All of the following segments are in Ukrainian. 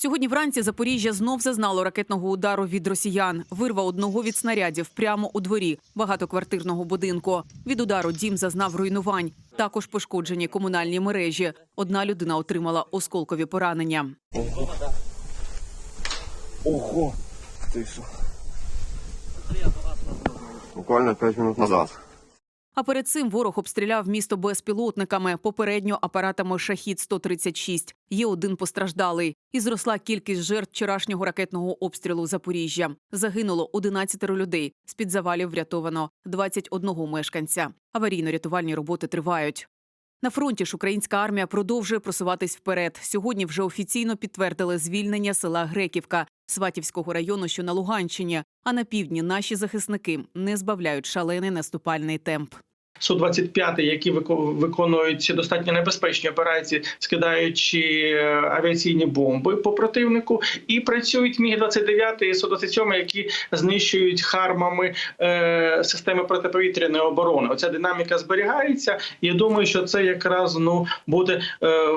Сьогодні вранці Запоріжжя знов зазнало ракетного удару від росіян. Вирва одного від снарядів прямо у дворі багатоквартирного будинку. Від удару дім зазнав руйнувань. Також пошкоджені комунальні мережі. Одна людина отримала осколкові поранення. Ого, что? Буквально пять минут назад. А перед цим ворог обстріляв місто безпілотниками, попередньо апаратами шахід 136 Є один постраждалий. І зросла кількість жертв вчорашнього ракетного обстрілу Запоріжжя. Загинуло 11 людей. З під завалів врятовано 21 мешканця. Аварійно-рятувальні роботи тривають. На фронті ж українська армія продовжує просуватись вперед. Сьогодні вже офіційно підтвердили звільнення села Греківка Сватівського району, що на Луганщині. А на півдні наші захисники не збавляють шалений наступальний темп. Су-25, які вико- виконують достатньо небезпечні операції, скидаючи е, авіаційні бомби по противнику, і працюють міг 29 і Су-27, які знищують хармами е, системи протиповітряної оборони. Оця динаміка зберігається. Я думаю, що це якраз ну буде е,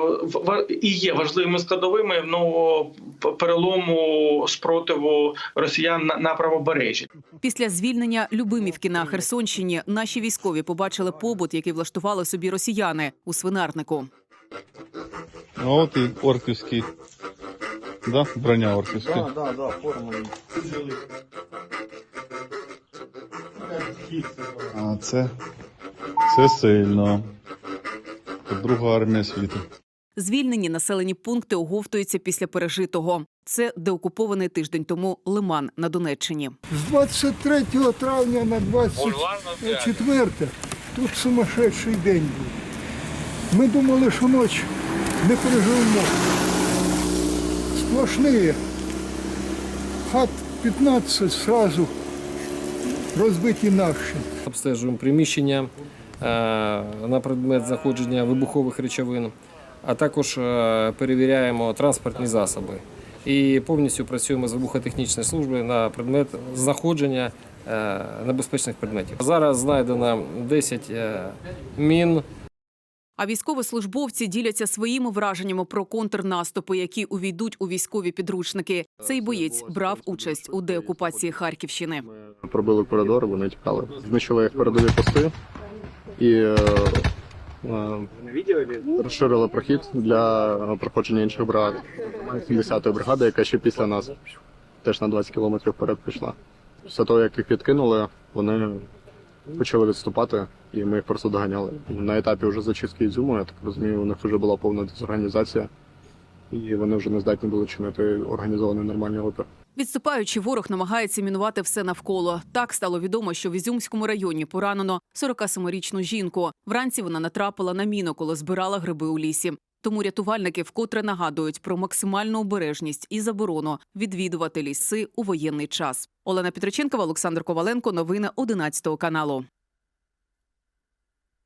і є важливими складовими ну перелому спротиву росіян на, на правобережжі. Після звільнення Любимівки на Херсонщині наші військові побачили побут, який влаштували собі росіяни у свинарнику. Ну от і орківський. Да? Броня орківська. да, да, форма. А це. Це сильно. Це друга армія світу. Звільнені населені пункти оговтуються після пережитого. Це деокупований тиждень тому Лиман на Донеччині. З 23 травня на 24 тут сумасшедший день був. Ми думали, що ніч не переживемо. Сплошні. Хат 15 сразу розбиті навші. Обстежуємо приміщення е, на предмет знаходження вибухових речовин, а також е, перевіряємо транспортні засоби. І повністю працюємо з вибухотехнічної служби на предмет знаходження небезпечних предметів. Зараз знайдено 10 е, мін. А військовослужбовці діляться своїми враженнями про контрнаступи, які увійдуть у військові підручники. Цей боєць брав участь у деокупації Харківщини. пробили коридор, вони тікали. Знищили їх передові пости і е, е, розширили прохід для проходження інших бригад. 70-ї бригади, яка ще після нас теж на 20 кілометрів вперед пішла. Після того, як їх відкинули, вони почали відступати, і ми їх просто доганяли. На етапі вже зачистки Ізюму, я так розумію, у них вже була повна дезорганізація, і вони вже не здатні були чинити організований нормальний опір. Відступаючи, ворог намагається мінувати все навколо. Так стало відомо, що в Ізюмському районі поранено 47-річну жінку. Вранці вона натрапила на міну, коли збирала гриби у лісі. Тому рятувальники вкотре нагадують про максимальну обережність і заборону відвідувати ліси у воєнний час. Олена Петриченкова, Олександр Коваленко. Новини 11 каналу.